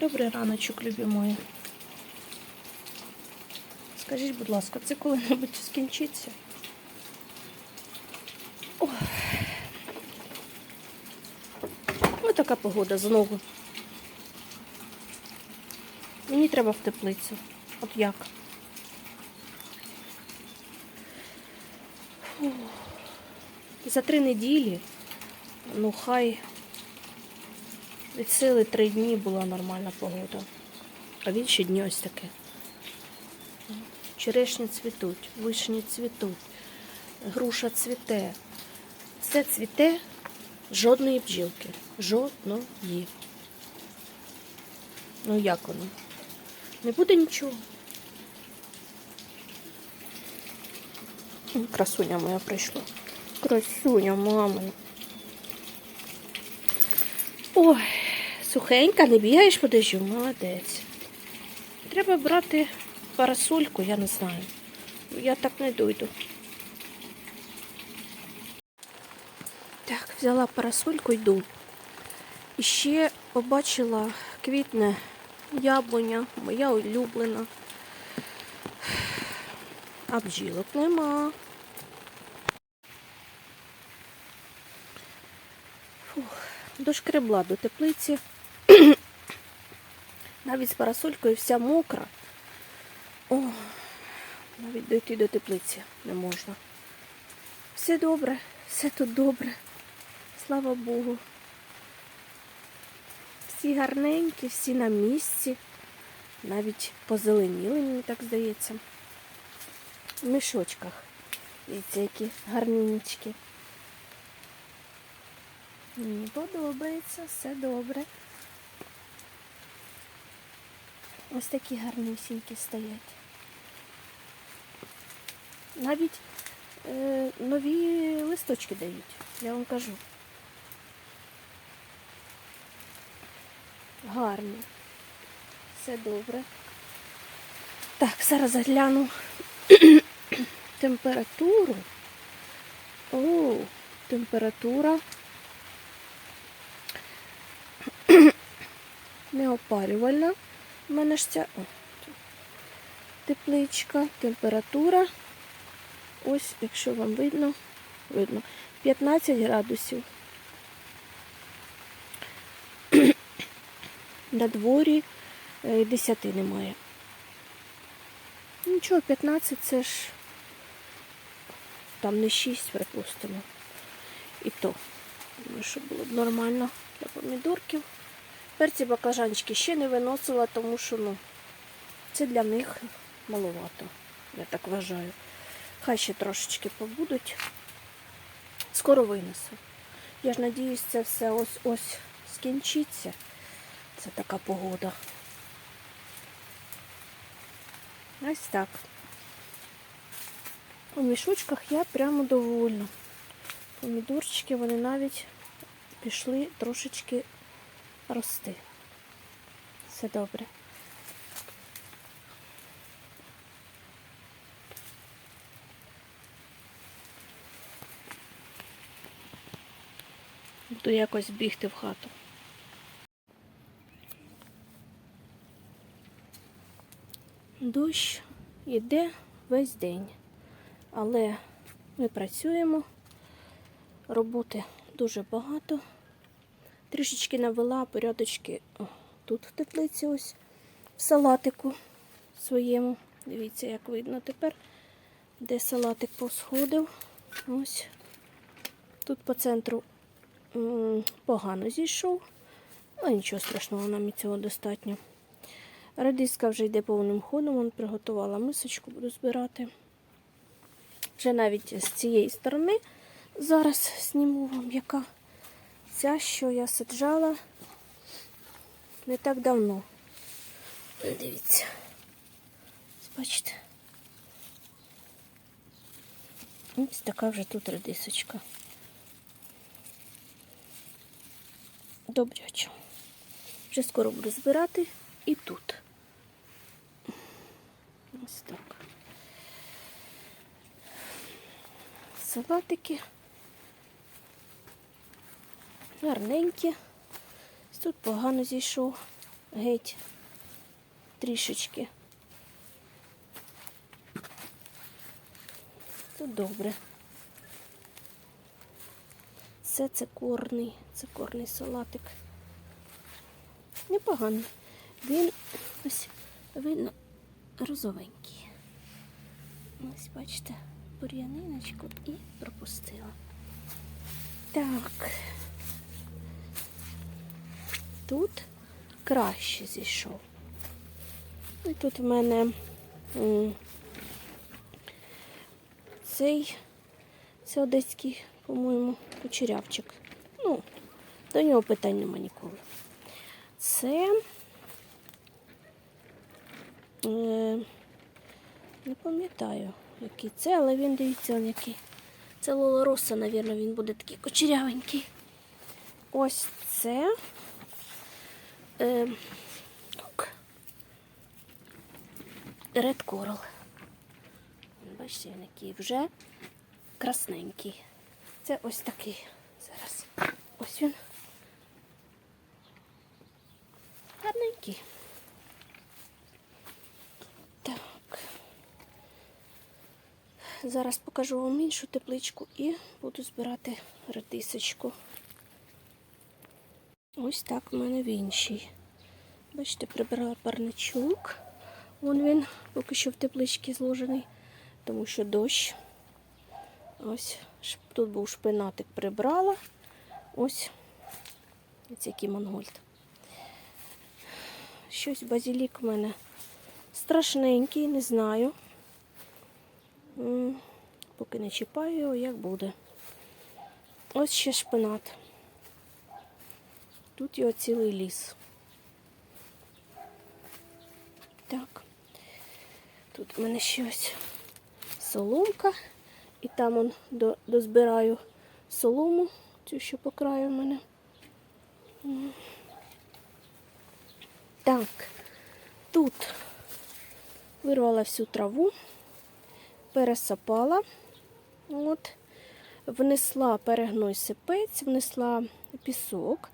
Добрий раночок, любі мої. Скажіть, будь ласка, це коли-небудь скінчиться? Ось така погода знову. Мені треба в теплицю. От як? За три неділі, ну хай від сили три дні була нормальна погода. А в інші дні ось таке. Черешні цвітуть, вишні цвітуть, груша цвіте. Все цвіте, жодної бджілки. Жодної. Ну як воно? Не буде нічого. Красуня моя прийшла. Красуня, мама. Ой, сухенька, не бігаєш по дощу? Молодець. Треба брати парасольку, я не знаю. Я так не дойду. Так, взяла парасольку, йду. І ще побачила квітне яблуня, моя улюблена. А бджілок нема. Фух, дошкребла до теплиці. Навіть з парасолькою вся мокра. О, навіть дойти до теплиці не можна. Все добре, все тут добре. Слава Богу. Всі гарненькі, всі на місці. Навіть позеленіли, мені так здається. В мішочках. Дивіться, які гарненькі. Мені подобається, все добре. Ось такі гарнюсінькі стоять. Навіть е, нові листочки дають, я вам кажу. Гарні. Все добре. Так, зараз загляну температуру. О, температура. Неопалювальна. У мене ж ця о, тепличка, температура. Ось, якщо вам видно, видно, 15 градусів. На дворі е, 10 немає. Нічого, 15 це ж там не 6, припустимо. І то, думаю, що було б нормально для помідорків. Перці баклажанчики ще не виносила, тому що ну, це для них маловато, я так вважаю. Хай ще трошечки побудуть. Скоро винесу. Я ж надіюсь, це все ось ось скінчиться. Це така погода. Ось так. У мішочках я прямо довольна. Помідорчики вони навіть пішли трошечки рости. Все добре. Буду якось бігти в хату. Дощ йде весь день, але ми працюємо, роботи дуже багато. Трішечки навела порядочки тут в теплиці, ось в салатику своєму. Дивіться, як видно тепер, де салатик посходив. Ось тут по центру погано зійшов, але нічого страшного, нам і цього достатньо. Радиска вже йде повним ходом, Вон приготувала мисочку, буду збирати. Вже навіть з цієї сторони зараз зніму вам, яка ця, що я саджала не так давно. Дивіться. Бачите? Ось така вже тут редисочка. Добрячо. Вже скоро буду збирати і тут. Ось так. Салатики. Гарненькі. Тут погано зійшов. геть трішечки. Тут добре. Це цикорний, цикорний салатик. Непоганий. Він ось видно розовенький. Ось, бачите, бур'яниночку і пропустила. Так. Тут краще зійшов. І тут в мене цей, це одеський, по-моєму, кучерявчик. Ну, до нього питань нема ніколи. Це е, не пам'ятаю, який це, але він дивіться, он який. Це Лолороса, мабуть, він буде такий кучерявенький. Ось це. Е, так. Red. Бачите, він який вже красненький. Це ось такий зараз. Ось він. Гарненький. Так. Зараз покажу вам іншу тепличку і буду збирати редисочку. Ось так в мене в іншій. Бачите, прибирала парничок. Вон він поки що в тепличці зложений, тому що дощ. Ось тут був шпинатик, прибрала. Ось ось який монгольд. Щось базилік в мене страшненький, не знаю. Поки не чіпаю його, як буде. Ось ще шпинат. Тут його цілий ліс. Так. Тут в мене ще ось соломка. І там он до, дозбираю солому, цю що по краю в мене. Так, тут вирвала всю траву, пересапала, от, внесла перегной сипець, внесла пісок.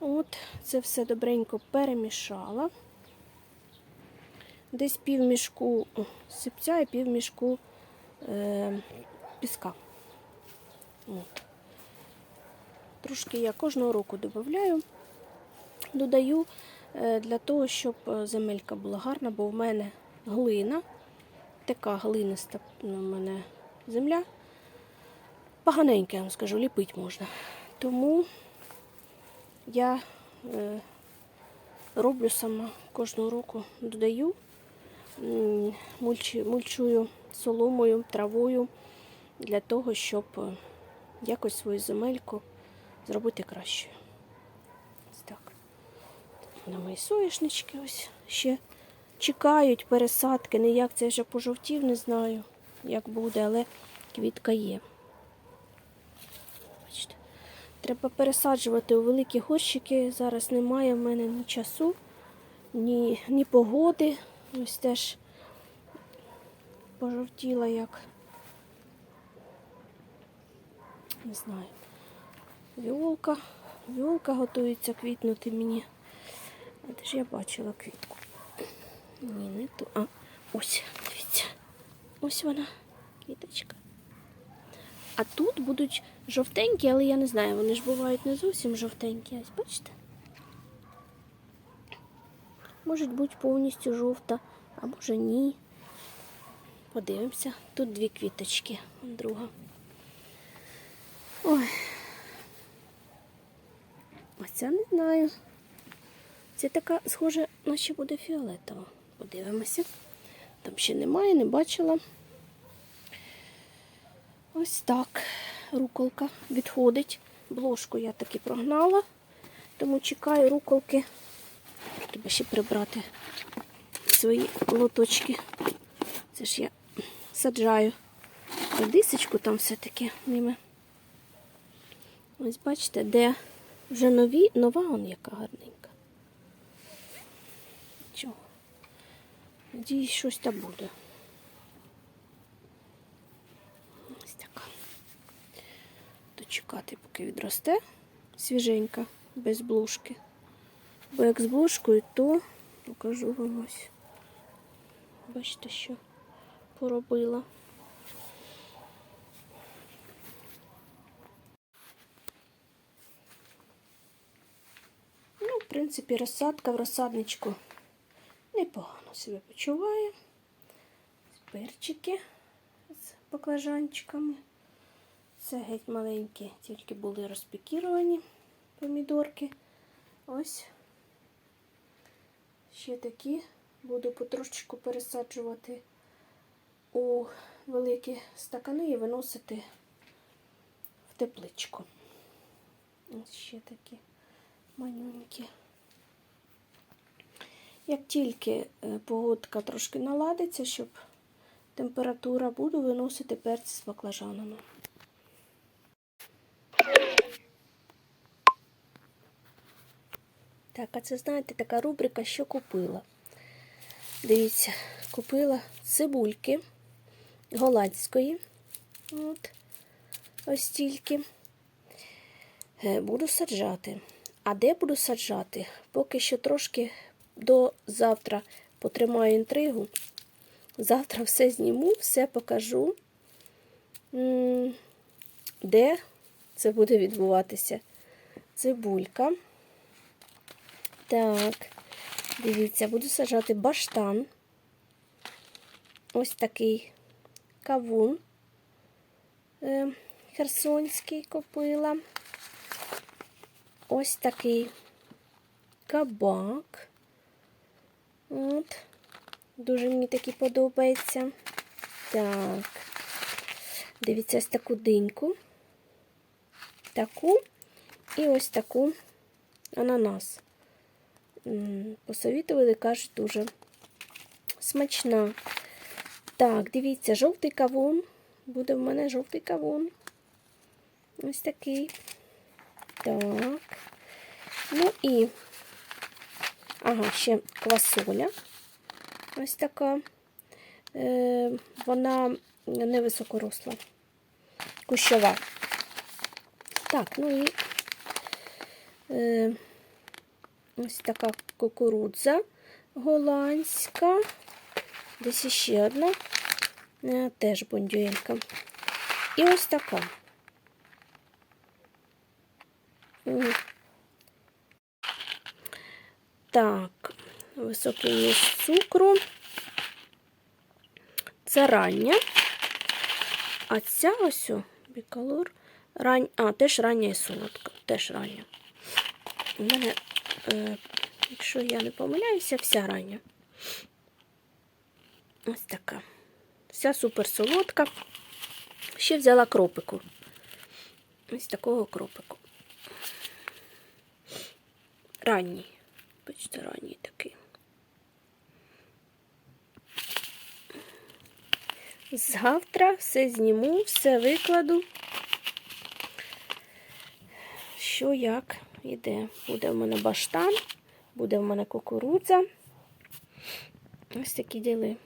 От, це все добренько перемішала. Десь пів мішку сипця і пів мішку е, піска. От. Трошки я кожного року додаю. Додаю е, для того, щоб е, земелька була гарна, бо в мене глина, така глиниста ну, в мене земля. Поганенька, я вам скажу, ліпить можна. Тому я е, роблю сама кожного року, додаю, мульчу, мульчую соломою, травою для того, щоб е, якось свою земельку зробити кращою. Так. На мої соняшнички ось ще чекають пересадки. Ніяк це вже пожовтів, не знаю, як буде, але квітка є. Треба пересаджувати у великі горщики. Зараз немає в мене ні часу, ні, ні погоди. Ось теж пожовтіла як. Не знаю. Віолка. Віолка готується квітнути мені. Де ж я бачила квітку? Ні, не ту. А, ось, дивіться. Ось вона, квіточка. А тут будуть жовтенькі, але я не знаю, вони ж бувають не зовсім жовтенькі. Ось бачите? Може бути повністю жовта, а може ні. Подивимося. Тут дві квіточки, друга. Ой. Оця не знаю. Це така, схоже, наче буде фіолетова. Подивимося. Там ще немає, не бачила. Ось так. Руколка відходить. Бложку я таки прогнала, тому чекаю руколки. Треба ще прибрати свої лоточки. Це ж я саджаю дисочку там все-таки ними. Ось бачите, де вже нові, нова он яка гарненька. Чого? Надіюсь, щось там буде. Ось така. Дочекати, поки відросте свіженька, без блушки. Бо як з блошкою, то покажу вам ось. Бачите, що поробила. Ну, в принципі, розсадка в розсадничку непогано себе почуває. Перчики з баклажанчиками. Це геть маленькі, тільки були розпікіровані помідорки. Ось ще такі буду потрошечку пересаджувати у великі стакани і виносити в тепличку. Ось ще такі манюнькі. Як тільки е, погодка трошки наладиться, щоб температура, буду виносити перці з баклажанами. Так, а це, знаєте, така рубрика, що купила. Дивіться, купила цибульки голландської. От, ось стільки. Е, Буду саджати. А де буду саджати? Поки що трошки до завтра потримаю інтригу. Завтра все зніму, все покажу, де це буде відбуватися. Цибулька. Так, дивіться, буду саджати баштан. Ось такий кавун е, херсонський купила. Ось такий кабак. От. Дуже мені такий подобається. Так. Дивіться, ось таку диньку. Таку і ось таку ананас. Посовітували, кажуть, дуже смачна. Так, дивіться, жовтий кавун. Буде в мене жовтий кавун. Ось такий. Так. Ну і, ага, ще квасоля. Ось така. Е, вона невисокоросла. Кущова. Так, ну і е, ось така кукурудза голландська. Десь іще одна. Е, теж бондюелька. І ось така. Так, високий вміст цукру. Це рання. А ця ось бікалор. Рань... А, теж рання і солодка. Теж рання. У мене, якщо я не помиляюся, вся рання. Ось така. Вся супер солодка. Ще взяла кропику. Ось такого кропику. Ранній. Бачите, ранній такий. Завтра все зніму, все викладу. Що як іде? Буде в мене баштан, буде в мене кукурудза. Ось такі діли.